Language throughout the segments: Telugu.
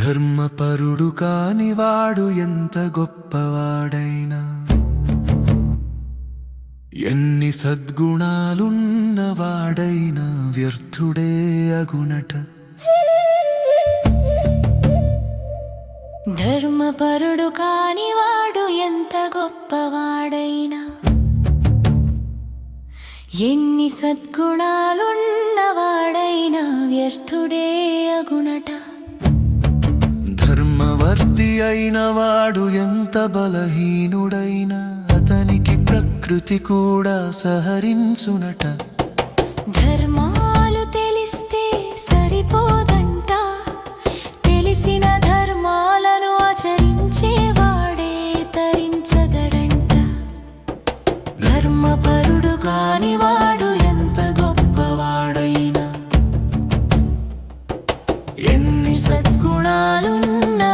ధర్మపరుడు కానివాడు ఎంత గొప్పవాడైనా. ఎన్ని సద్గుణాలున్నవాడైనా వ్యర్థుడే అగునట. ధర్మపరుడు కానివాడు ఎంత గొప్పవాడైనా. ఎన్ని సద్గుణాలున్నవాడైనా వ్యర్థుడే అగునట. ధర్మవర్తి అయిన వాడు ఎంత బలహీనుడైనా అతనికి ప్రకృతి కూడా సహరించునట. ధర్మాలు తెలిస్తే సరిపోదంట. తెలిసిన ధర్మాలను ఆచరించేవాడే తరించగడంట. ధర్మపరుడు కానివాడు ఎంత గొప్పవాడైనా. ఎన్ని సద్గుణాలున్నా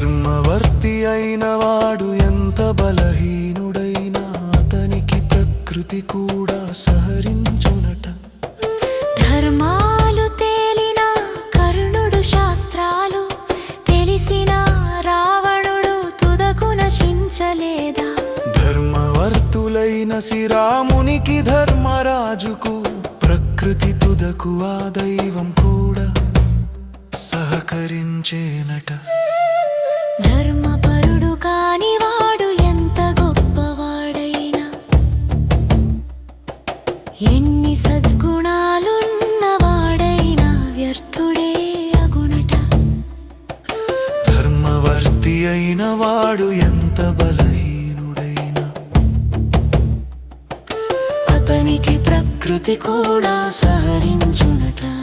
ధర్మవర్తి అయిన వాడు ఎంత బలహీనుడైనా అతనికి ప్రకృతి కూడా సహరించునట. ధర్మాలు తేలిన కర్ణుడు శాస్త్రాలు తెలిసిన రావణుడు తుదకు నశించలేదా ధర్మవర్తులైన శ్రీరామునికి ధర్మరాజుకు ప్రకృతి తుదకు ఆ దైవం కూడా సహకరించేనట. ధర్మపరుడు కానివాడు ఎంత గొప్పవాడైనా. ఎన్ని సద్గుణాలున్నవాడైనా వ్యర్థుడే అగునట. ధర్మవర్తి అయిన వాడు ఎంత బలహీనుడైనా. అతనికి ప్రకృతి కూడా సహరించునట.